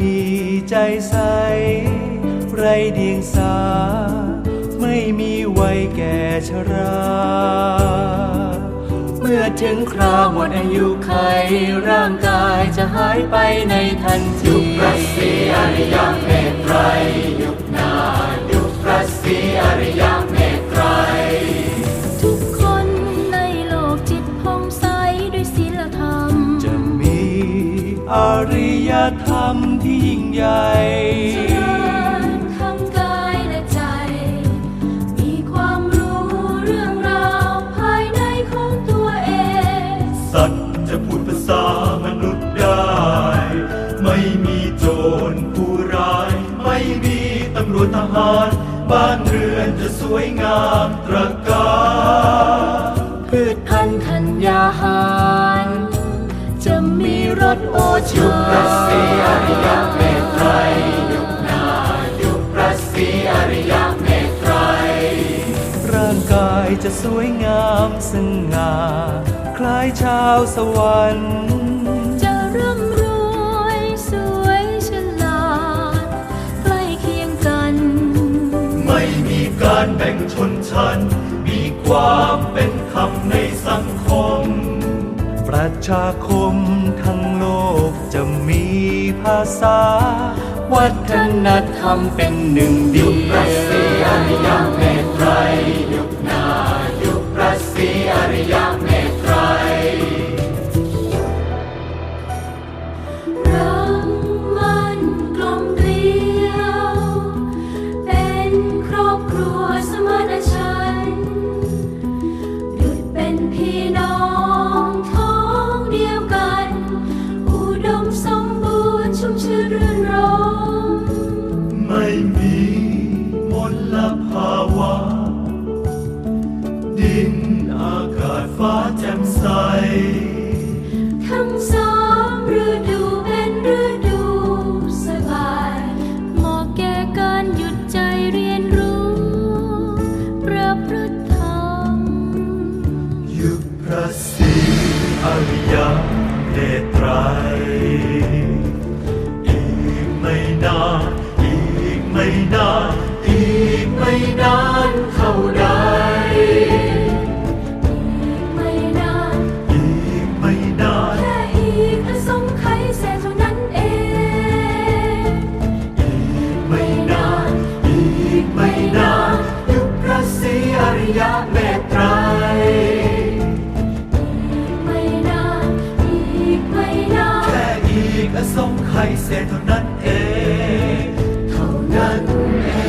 มีใจใส ไรเดียงสา ไม่มีวัยแก่ชรา เมื่อถึงคราวหมดอายุไขร่างกายจะหายไปในทันทียุครัสเซียนิยมเพศไพร อริยธรรมที่ยิ่งใหญ่เจริญทั้งกายและใจมีความรู้เรื่องราวภายในของตัวเองสัตว์จะพูดภาษามนุษย์ได้ ไม่มีโจรผู้ร้าย ไม่มีตำรวจทหาร บ้านเรือนจะสวยงามตระการพืชพันธุ์ธัญญาหาร จะมีรสโอชาพระศรีอริยเมตไตรยุคนายุคพระศรีอริยเมตไตรร่างกายจะสวยงามสง่าคล้ายชาวสวรรค์จะร่ำรวยสวยฉลาดใกล้เคียงกัน ไม่มีการแบ่งชนชั้นมีความเป็นธรรมในสังคม ประชาคมทั้งโลกจะมีภาษา วัฒนธรรมเป็นหนึ่งเดียวพระศรีอริยเมตไตรยุคนายุคพระศรีอริยเมตไตรรักมัน ม่มีมลภาวะ ดินอากาศฟ้าแจ่มใส ทั้งสามฤดูเป็นฤดูสบายเหมาะแก่การหยุดใจเรียนรู้ประพฤติธรรม ยุคพระศรีอริยเมตไตร ยะเมตไตรไม่นานอีกไม่นานแค่อีกอสงไขยเศษเท่านั้นเอง เท่านั้นเอง